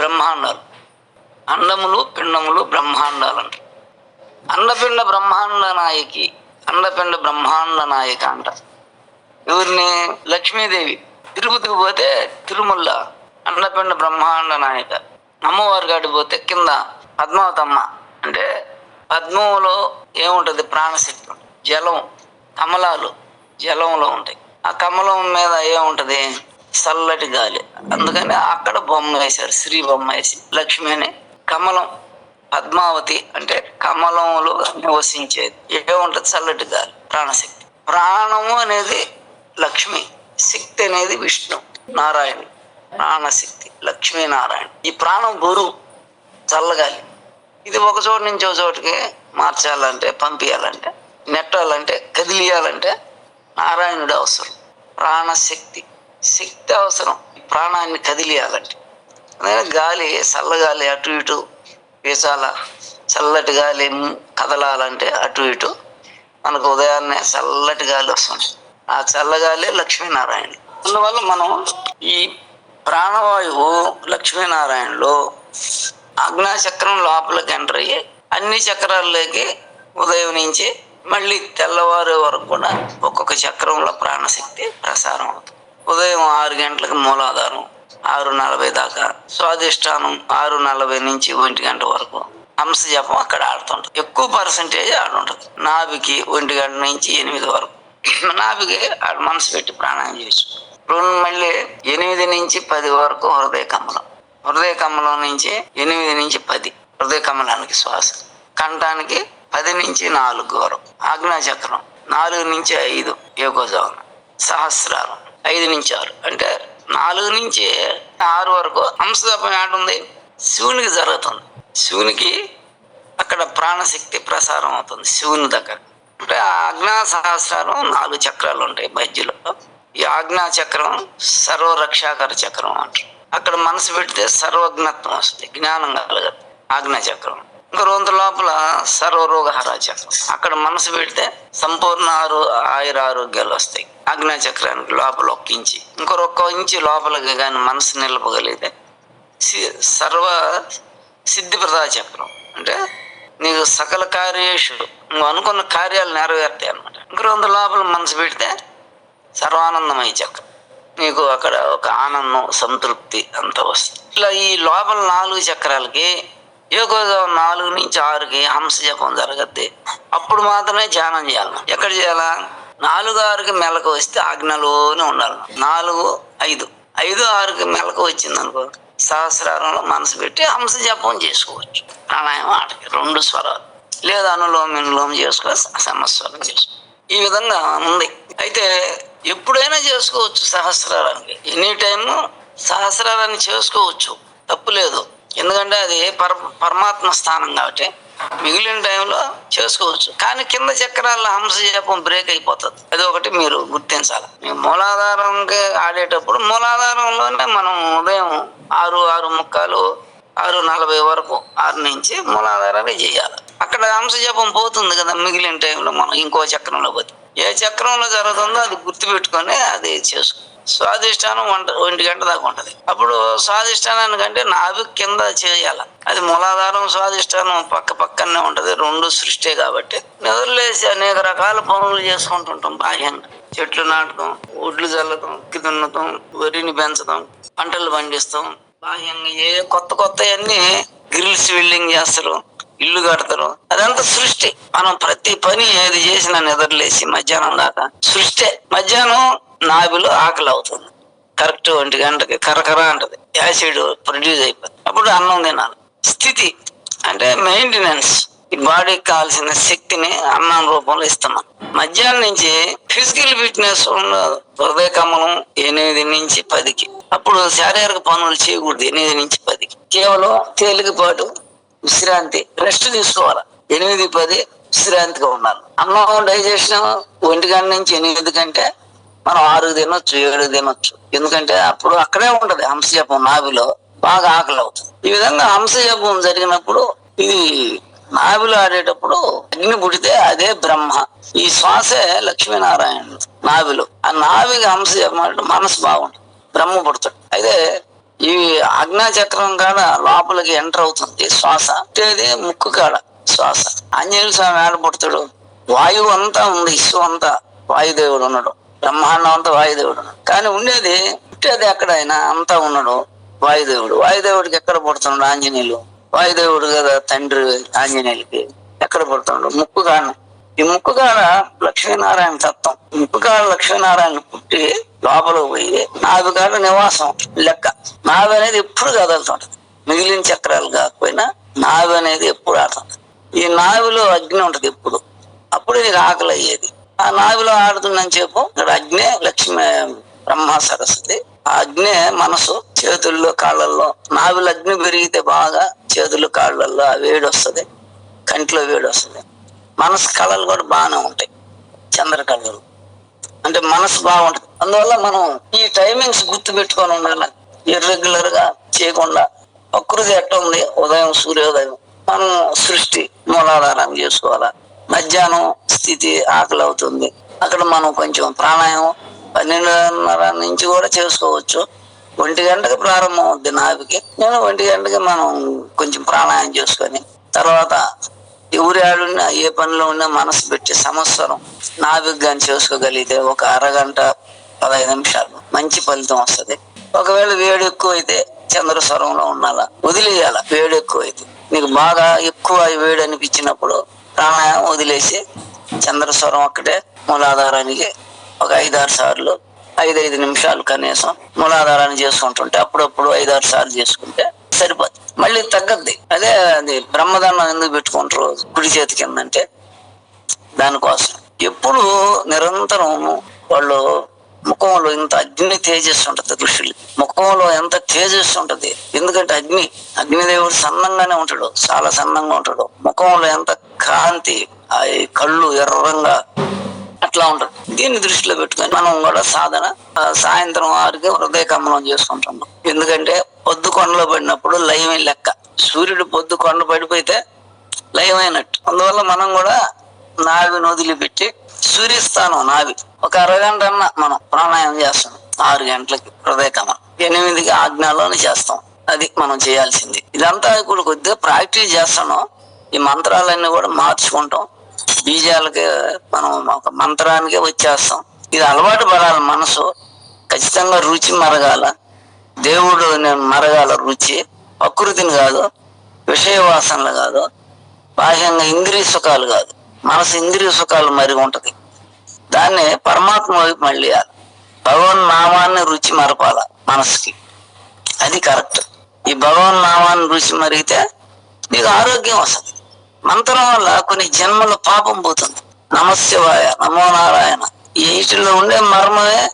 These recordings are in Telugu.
బ్రహ్మాండాలు. అండములు పిండములు బ్రహ్మాండాలు అంట అండపిండ బ్రహ్మాండ నాయకి అండపిండ బ్రహ్మాండ నాయక అంట. ఎవరిని? లక్ష్మీదేవి. తిరుపతికి పోతే తిరుమల అండపిండ బ్రహ్మాండ నాయక. అమ్మవారి కాడికి పోతే కింద పద్మావతమ్మ. అంటే పద్మంలో ఏముంటది? ప్రాణశక్తి. జలం కమలాలు జలంలో ఉంటాయి. ఆ కమలం మీద ఏముంటుంది? చల్లటి గాలి. అందుకని అక్కడ బొమ్మ వేశారు. శ్రీ బొమ్మ వేసి. లక్ష్మి అని కమలం పద్మావతి అంటే కమలంలో నివసించేది ఏముంటుంది? చల్లటి గాలి ప్రాణశక్తి. ప్రాణము అనేది లక్ష్మి శక్తి అనేది విష్ణు నారాయణ ప్రాణశక్తి లక్ష్మీనారాయణ ఈ ప్రాణం గురువు చల్లగాలి. ఇది ఒక చోటు నుంచి ఒక చోటుకి మార్చాలంటే పంపించాలంటే నెట్టాలంటే కదిలియాలంటే నారాయణుడు అవసరం. ప్రాణశక్తి. శక్తి అవసరం ప్రాణాన్ని కదిలియాలంటే. అందుకని గాలి చల్లగాలి అటు ఇటు వీసాల. చల్లటి గాలి కదలాలంటే అటు ఇటు మనకు ఉదయాన్నే చల్లటి గాలి వస్తుంది. ఆ చల్లగాలి లక్ష్మీనారాయణ అందువల్ల మనం ఈ ప్రాణవాయువు లక్ష్మీనారాయణలో ఆజ్ఞాచక్రం లోపలికి ఎంటర్ అయ్యి అన్ని చక్రాల్లోకి ఉదయం నుంచి మళ్ళీ తెల్లవారు వరకు కూడా ఒక్కొక్క చక్రంలో ప్రాణశక్తి ప్రసారం అవుతుంది. ఉదయం ఆరు గంటలకు మూలాధారం ఆరు నలభై దాకా. స్వాదిష్టానం ఆరు నలభై నుంచి ఒంటి గంట వరకు. హంస జపం అక్కడ ఆడుతుంటుంది. ఎక్కువ పర్సంటేజ్ ఆడుంటుంది. నాభికి ఒంటి గంట నుంచి ఎనిమిది వరకు. నాభికి ఆడ మనసు పెట్టి ప్రాణాయం చేయొచ్చు. రెండు మళ్ళీ ఎనిమిది నుంచి పది వరకు హృదయ కమలం. హృదయ కమలం నుంచి ఎనిమిది నుంచి పది. హృదయ కమలానికి శ్వాస. కంఠానికి పది నుంచి నాలుగు వరకు. ఆజ్ఞాచక్రం నాలుగు నుంచి ఐదు ఏకోజావం సహస్రారం. ఐదు నుంచి ఆరు. అంటే నాలుగు నుంచి ఆరు వరకు హంసతపం ఏడుంది శివునికి జరుగుతుంది. శివునికి అక్కడ ప్రాణశక్తి ప్రసారం అవుతుంది. శివుని దగ్గర. అంటే ఆజ్ఞా సహస్రాలు నాలుగు చక్రాలు ఉంటాయి మధ్యలో. ఈ ఆజ్ఞా చక్రం సర్వరక్షాకర చక్రం అంటారు. అక్కడ మనసు పెడితే సర్వజ్ఞత్వం వస్తుంది. జ్ఞానం కలగదు. ఆజ్ఞా చక్రం. ఇంకా రొంత లోపల సర్వరోగహర చక్రం అక్కడ మనసు పెడితే సంపూర్ణ ఆరు ఆయుర ఆరోగ్యాలు వస్తాయి. ఆజ్ఞా చక్రానికి లోపల ఒక్క ఇంచి ఇంకొక ఇంచి లోపలికి కానీ మనసు నిలపగలిగితే సర్వ సిద్ధిప్రదా చక్రం. అంటే నీకు సకల కార్యేషు నువ్వు అనుకున్న కార్యాలు నెరవేరుతాయి అనమాట ఇంకో రొంత లోపల మనసు పెడితే సర్వానందమయ చక్రం. నీకు అక్కడ ఒక ఆనందం సంతృప్తి అంత వస్తుంది. ఇట్లా ఈ లోపల నాలుగు చక్రాలకి ఏకోదో నాలుగు నుంచి ఆరుకి హంస జపం జరగద్ది. అప్పుడు మాత్రమే ధ్యానం చేయాలి. ఎక్కడ చేయాలా? నాలుగు ఆరుకి మెలకు వస్తే ఆజ్ఞలోనే ఉండాలి. నాలుగు ఐదు. ఐదు ఆరుకి మెలకు వచ్చింది అనుకో సహస్రారంలో మనసు పెట్టి హంస జపం చేసుకోవచ్చు. ప్రాణాయామం ఆటకి రెండు స్వరాలు. లేదా అనులోమ విలోమ చేసుకో సమస్వరం చేసుకో. ఈ విధంగా ఉంది. అయితే ఎప్పుడైనా చేసుకోవచ్చు సహస్రారానికి. ఎనీ టైము సహస్రారాన్ని చేసుకోవచ్చు. తప్పు లేదు. ఎందుకంటే అది పర పరమాత్మ స్థానం కాబట్టి మిగిలిన టైంలో చేసుకోవచ్చు. కానీ కింద చక్రాల్లో హంస జపం బ్రేక్ అయిపోతుంది. అది ఒకటి మీరు గుర్తించాలి. మీ మూలాధారంకి ఆడేటప్పుడు మూలాధారంలోనే మనం ఉదయం ఆరు ఆరు ముక్కాలు ఆరు నలభై వరకు ఆరు నుంచి మూలాధారాన్ని చేయాలి. అక్కడ హంస జపం పోతుంది కదా మిగిలిన టైంలో మనం ఇంకో చక్రంలో పోతే. ఏ చక్రంలో జరుగుతుందో అది గుర్తుపెట్టుకొని అది చేసుకో స్వాదిష్టానం వంట ఒంటి గంట దాకా ఉంటుంది. అప్పుడు స్వాదిష్టానానికంటే నాభి కింద చేయాలి. అది మూలాధారం స్వాదిష్టానం పక్క పక్కనే ఉంటుంది రెండు సృష్టి కాబట్టి. నిద్రలేసి అనేక రకాల పనులు చేసుకుంటుంటాం బాహ్యంగా. చెట్లు నాటడం ఒడ్లు చల్లటం దున్నటం వరిని పెంచడం పంటలు పండిస్తాం. బాహ్యంగా ఏ కొత్త కొత్త అన్ని గ్రిల్స్ బిల్డింగ్ చేస్తారు ఇల్లు కడతారు. అదంతా సృష్టి. మనం ప్రతి పని ఏది చేసినా నిద్రలేసి మధ్యాహ్నం దాకా. సృష్టి. మధ్యాహ్నం నాభిలో ఆకలి అవుతుంది కరెక్ట్ ఒంటి గంటకి కరకర అంటది. యాసిడ్ ప్రొడ్యూస్ అయిపోతుంది. అప్పుడు అన్నం తినాలి. స్థితి అంటే మెయింటెనెన్స్. ఈ బాడీకి కావాల్సిన శక్తిని అన్నం రూపంలో ఇస్తున్నాం. మధ్యాహ్నం నుంచి ఫిజికల్ ఫిట్నెస్ ఉన్న హృదయ కమలం ఎనిమిది నుంచి పదికి. అప్పుడు శారీరక పనులు చేయకూడదు. ఎనిమిది నుంచి పదికి. కేవలం తేలికపాటు విశ్రాంతి రెస్ట్ తీసుకోవాలి. ఎనిమిది పది విశ్రాంతిగా ఉండాలి. అన్నం డైజెషన్ ఒంటి గంట నుంచి ఎనిమిది కంటే మనం ఆరు తినొచ్చు ఏడు తినొచ్చు. ఎందుకంటే అప్పుడు అక్కడే ఉంటది హంసజపం నాభిలో బాగా ఆకలి అవుతుంది. ఈ విధంగా హంసజపం జరిగినప్పుడు ఇది నాభిలో ఆడేటప్పుడు అగ్ని పుడితే అదే బ్రహ్మ. ఈ శ్వాసే లక్ష్మీనారాయణ నాభిలో. ఆ నావికి హంస చెప్పమంటే మనసు బాగుంటుంది బ్రహ్మ పుడతాడు. అయితే ఈ అగ్నచక్రం చక్రం కాడ లోపలికి ఎంటర్ అవుతుంది శ్వాస. ఇది ముక్కు కాడ శ్వాస. ఆంజనేయులు స్వామి ఆడ పుడతాడు. వాయువు అంతా ఉంది ఇసు అంతా వాయుదేవుడు ఉన్నాడు. బ్రహ్మాండం వాయుదేవుడు. కానీ ఉండేది పుట్టేది ఎక్కడైనా అంతా ఉన్నాడు. వాయుదేవుడు. వాయుదేవుడికి ఎక్కడ పుడుతున్నాడు ఆంజనేయులు? వాయుదేవుడు కదా తండ్రి ఆంజనేయులకి. ఎక్కడ పుడుతున్నాడు? ముక్కు కాడ ఈ ముక్కు కాడ లక్ష్మీనారాయణ తత్వం. ముక్కు కాడ లక్ష్మీనారాయణ పుట్టి లోపల పోయి నావి కాడ నివాసం లెక్క. నావి అనేది ఎప్పుడు కదులుతుంటది. మిగిలిన చక్రాలు కాకపోయినా నావి అనేది ఎప్పుడు ఆడుతుంది. ఈ నావిలో అగ్ని ఉంటది ఎప్పుడు. అప్పుడు నీకు ఆకలి అయ్యేది. ఆ నావిలో ఆడుతుందని చెప్పు. ఇక్కడ అగ్నే లక్ష్మి బ్రహ్మ సరస్వతి. ఆ అగ్నే మనసు చేతుల్లో కాళ్ళల్లో. నావిలో అగ్ని పెరిగితే బాగా చేతులు కాళ్ళల్లో ఆ వేడి వస్తుంది. కంటిలో వేడి వస్తుంది. మనసు కళలు కూడా బాగానే ఉంటాయి. చంద్ర కళలు అంటే మనసు బాగుంటుంది. అందువల్ల మనం ఈ టైమింగ్స్ గుర్తు పెట్టుకొని ఉండాలి. ఇర్రెగ్యులర్గా చేయకుండా ప్రకృతి ఎట్ట ఉంది? ఉదయం సూర్యోదయం. మనం సృష్టి మూలాధారం చేసుకోవాలా? మధ్యాహ్నం స్థితి ఆకలి అవుతుంది అక్కడ మనం కొంచెం ప్రాణాయామం పన్నెండున్నర నుంచి కూడా చేసుకోవచ్చు. ఒంటి గంటకి ప్రారంభం అవుద్ది నావికి నేను ఒంటి గంటకి మనం కొంచెం ప్రాణాయామం చేసుకొని తర్వాత ఎవరి ఆడున్నా ఏ పనిలో ఉన్నా మనసు పెట్టి సంవత్సరం నావికి కానీ చేసుకోగలిగితే ఒక అరగంట పదహైదు నిమిషాలు మంచి ఫలితం వస్తుంది. ఒకవేళ వేడి ఎక్కువ అయితే చంద్రస్వరంలో ఉండాలా? వదిలేయాల? వేడి ఎక్కువ అయితే నీకు బాగా ఎక్కువ వేడి అనిపించినప్పుడు ప్రాణాయామం వదిలేసి చంద్రస్వరం ఒక్కటే మూలాధారానికి ఒక ఐదారు సార్లు ఐదైదు నిమిషాలు కనీసం మూలాధారాన్ని చేసుకుంటుంటే అప్పుడప్పుడు ఐదారు సార్లు చేసుకుంటే సరిపోతుంది మళ్ళీ తగ్గద్ది. అదే అది బ్రహ్మదండం ఎందుకు పెట్టుకుంటారు కుడి చేతి కిందంటే దానికోసం. ఎప్పుడు నిరంతరం వాళ్ళు ముఖంలో ఇంత అగ్ని తేజస్సు ఉంటది ఋషులు. ముఖంలో ఎంత తేజస్సు ఉంటది? ఎందుకంటే అగ్ని అగ్నిదేవుడు సన్నంగానే ఉంటాడు చాలా సన్నంగా ఉంటాడు. ముఖంలో ఎంత కాంతి ఆ కళ్ళు ఎర్రంగా అట్లా ఉంటుంది. దీన్ని దృష్టిలో పెట్టుకొని మనం కూడా సాధన ఆ, సాయంత్రం ఆరుకి హృదయ కమలం చేసుకుంటున్నాం ఎందుకంటే పొద్దు కొండలో పడినప్పుడు లయం లెక్క. సూర్యుడు పొద్దు కొండ పడిపోతే లయమైనట్టు. అందువల్ల మనం కూడా నావిని వదిలిపెట్టి సూర్యస్థానం నావి. ఒక అరగంట అన్న మనం ప్రాణాయామం చేస్తాం. ఆరు గంటలకి హృదయ ఎనిమిదికి ఆజ్ఞలోనే చేస్తాం. అది మనం చేయాల్సింది. ఇదంతా ఇప్పుడు కొద్దిగా ప్రాక్టీస్ చేస్తాను. ఈ మంత్రాలన్నీ కూడా మార్చుకుంటాం. బీజాలకి మనం ఒక మంత్రానికే వచ్చేస్తాం. ఇది అలవాటు పడాలి మనసు. ఖచ్చితంగా రుచి మరగాల. దేవుడు నేను మరగాల రుచి. ప్రకృతిని కాదు విషయ వాసనలు కాదు బాహ్యంగా ఇంద్రియ సుఖాలు కాదు. మనసు ఇంద్రియ సుఖాలు మరిగి ఉంటది. దాన్ని పరమాత్మ వైపు మళ్ళీ భగవన్ నామాన్ని రుచి మరపాల మనసుకి. అది కరెక్ట్. ఈ భగవన్ నామాన్ని రుచి మరిగితే నీకు ఆరోగ్యం వస్తుంది. మంత్రం వల్ల కొన్ని జన్మల పాపం పోతుంది. నమశివాయ నమో నారాయణ. ఈ వీటిలో ఉండే మర్మమే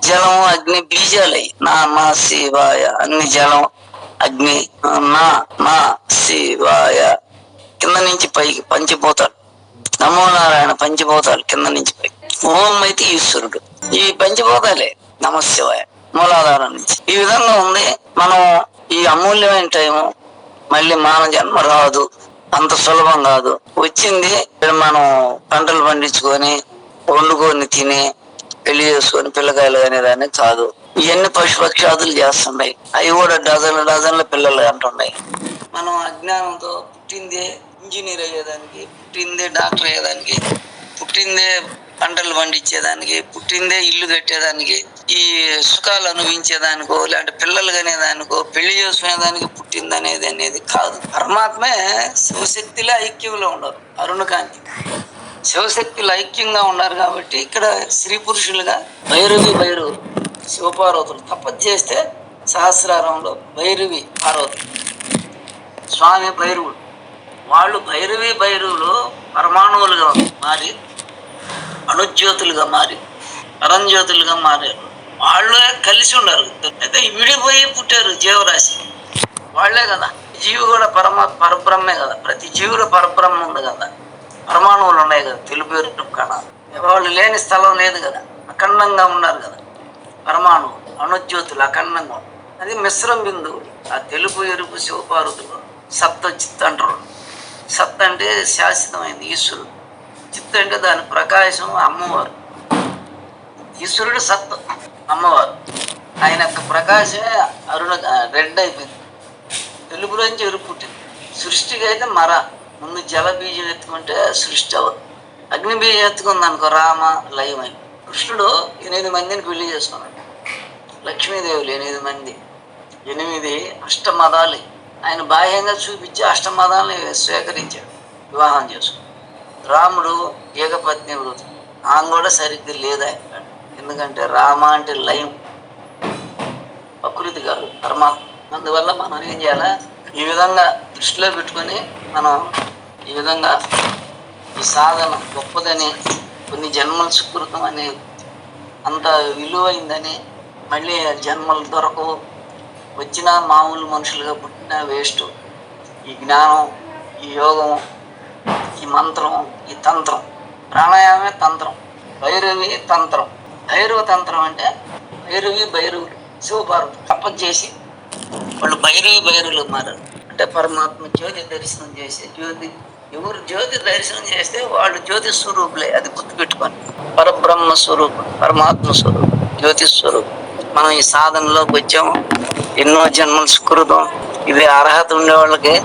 జలం అగ్ని బీజాలై. నా మా శివాయ. అన్ని జలం అగ్ని నా మా శివాయ. కింద నుంచి పైకి పంచిపోతాడు. నమో నారాయణ పంచిపోతాలు కింద నుంచి పైకి ఓం అయితే ఈశ్వరుడు. ఈ పంచిపోతాలే నమశివాయ మూలాధారం నుంచి. ఈ విధంగా ఉంది. మనం ఈ అమూల్యమైన టైము మళ్ళీ మానవ జన్మ రాదు. అంత సులభం కాదు. వచ్చింది మనం పంటలు పండించుకొని వండుకొని తిని పెళ్ళి చేసుకొని పిల్లకాయలు కానీ దాన్ని కాదు. ఇవన్నీ పశుపక్షాదులు చేస్తున్నాయి. అవి కూడా డజన్ల డజన్ల పిల్లలు అంటున్నాయి. మనం అజ్ఞానంతో పుట్టింది ఇంజనీర్ అయ్యేదానికి పుట్టిందే డాక్టర్ అయ్యేదానికి పుట్టిందే పంటలు పండించేదానికి పుట్టిందే ఇల్లు కట్టేదానికి ఈ సుఖాలు అనుభవించేదానికో లేదంటే పిల్లలు కనేదానికో పెళ్ళి చేసుకునేదానికి పుట్టింది అనేది అనేది కాదు. పరమాత్మే శివశక్తిలో ఐక్యంలో ఉండరు అరుణకాంతి శివశక్తులు ఐక్యంగా ఉన్నారు కాబట్టి ఇక్కడ స్త్రీ పురుషులుగా భైరవి భైరవు శివపార్వతులు తపస్సు చేస్తే సహస్రారంలో భైరవి పార్వతులు స్వామి భైరవుడు వాళ్ళు భైరవి భైరవులు పరమాణువులుగా మారి అణుజ్యోతులుగా మారి పరంజ్యోతులుగా మారారు. వాళ్ళే కలిసి ఉన్నారు. అయితే విడిపోయి పుట్టారు జీవరాశి. వాళ్ళే కదా. జీవి కూడా పరమ పరబ్రహ్మే కదా. ప్రతి జీవుల పరబ్రహ్మ ఉంది కదా. పరమాణువులు ఉన్నాయి కదా. తెలుపు కణ వాళ్ళు లేని స్థలం లేదు కదా. అఖండంగా ఉన్నారు కదా. పరమాణువు అణుజ్యోతులు అఖండంగా అది మిశ్రం బిందువు. ఆ తెలుపు ఎరుపు శివపార్వతులు సప్త చిత్త అంటారు సత్ అంటే శాశ్వతమైంది ఈశ్వరుడు. చిత్త అంటే దాని ప్రకాశం అమ్మవారు. ఈశ్వరుడు సత్ అమ్మవారు. ఆయన యొక్క ప్రకాశమే అరుణ రెడ్ అయిపోయింది తెలుగులోంచి ఎరుపు పుట్టింది సృష్టికి అయితే మర. ముందు జల బీజం ఎత్తుకుంటే సృష్టి అవ్వదు అగ్ని బీజం ఎత్తుకుంది అనుకో రామ లయమై కృష్ణుడు ఎనిమిది మందిని పెళ్ళి చేసుకున్నాడు. లక్ష్మీదేవులు ఎనిమిది మంది. ఎనిమిది అష్టమదాలు. ఆయన బాహ్యంగా చూపించి అష్టమదాలని స్వీకరించాడు. వివాహం చేసుకుని రాముడు ఏకపత్ని వృత్తి. ఆమె కూడా సరిగ్గా లేదు ఆయన ఎందుకంటే రామ అంటే లయం. ప్రకృతి కాదు పరమాత్మ. అందువల్ల మనం ఏం చేయాలి? ఈ విధంగా దృష్టిలో పెట్టుకొని మనం ఈ విధంగా ఈ సాధన గొప్పదని కొన్ని జన్మల సుకృతం అని అంత విలువైందని మళ్ళీ జన్మలు దొరకవు. వచ్చిన మామూలు మనుషులుగా పుట్టిన వేస్ట్. ఈ జ్ఞానం ఈ యోగం ఈ మంత్రం ఈ తంత్రం. ప్రాణాయామే తంత్రం. భైరవి తంత్రం. భైరవ తంత్రం అంటే భైరవి భైరవులు. శివపార్వతి తపం చేసి వాళ్ళు భైరవి భైరవులు మారారు అంటే పరమాత్మ జ్యోతి దర్శనం చేసి జ్యోతి ఎవరు జ్యోతి దర్శనం చేస్తే వాళ్ళు జ్యోతి స్వరూపులే. అది గుర్తుపెట్టుకొని పరబ్రహ్మ స్వరూపం పరమాత్మ స్వరూపం జ్యోతి స్వరూపం. మనం ఈ సాధనలోకి వచ్చాము. ఎన్నో జన్మల సుకృతం ఇది అర్హత ఉండే వాళ్ళకి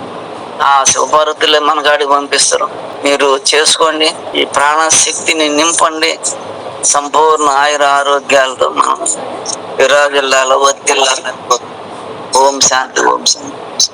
ఆ శివపార్వతులే మన కాడికి పంపిస్తారు. మీరు చేసుకోండి. ఈ ప్రాణశక్తిని నింపండి. సంపూర్ణ ఆయుర ఆరోగ్యాలతో మనం విరాజిల్లాలో వర్తిల్లాలి ఓం శాంతి ఓం శాంతి.